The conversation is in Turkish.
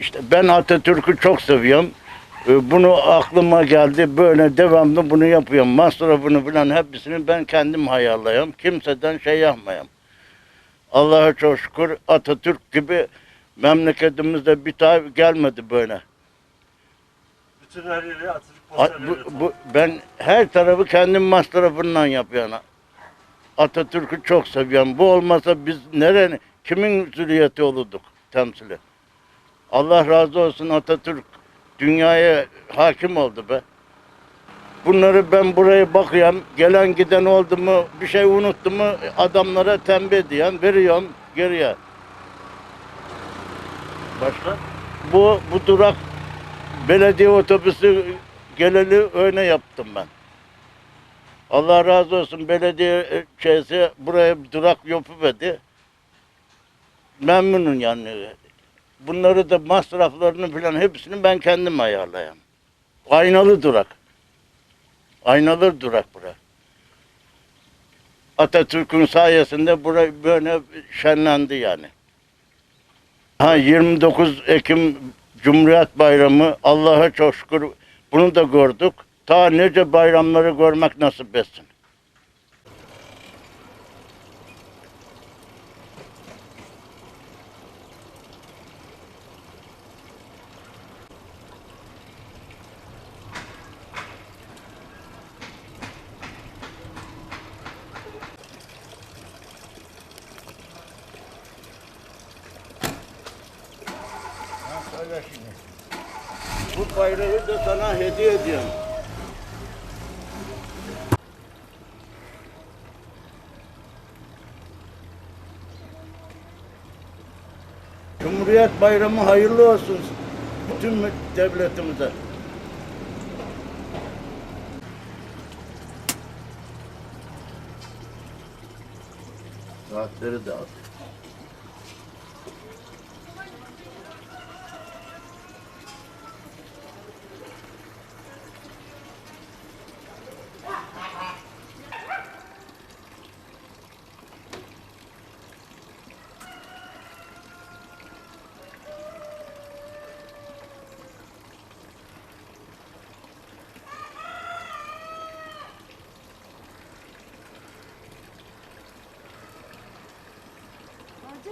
İşte ben Atatürk'ü çok seviyorum. Ee, Bunu aklıma geldi. Böyle devamlı bunu yapıyorum. Masrafını falan hepsini ben kendim ayarlayayım. Kimseden şey yapmayayım. Allah'a çok şükür Atatürk gibi memleketimizde bir tane gelmedi böyle. Bütün her yeri Atatürk posterleri. Bu, bu, ben her tarafı kendim masrafından yapıyorum. Atatürk'ü çok seviyorum. Bu olmasa biz nerenin, kimin zürriyeti olurduk temsili? Allah razı olsun Atatürk dünyaya hakim oldu be. Bunları ben buraya bakıyorum. Gelen giden oldu mu, bir şey unuttu mu adamlara tembih ediyorum, veriyorum geriye. Başka? Bu, bu durak belediye otobüsü geleli öyle yaptım ben. Allah razı olsun belediye e, şeysi buraya bir durak yapıverdi. Memnunum yani. Bunları da masraflarını falan hepsini ben kendim ayarlayayım. Aynalı durak. Aynalı durak bura. Atatürk'ün sayesinde bura böyle şenlendi yani. Ha 29 Ekim Cumhuriyet Bayramı Allah'a çok şükür bunu da gördük. Ta nice bayramları görmek nasip etsin. Şimdi. Bu bayrağı da sana hediye ediyorum. Cumhuriyet Bayramı hayırlı olsun bütün devletimize. Saatleri de. 这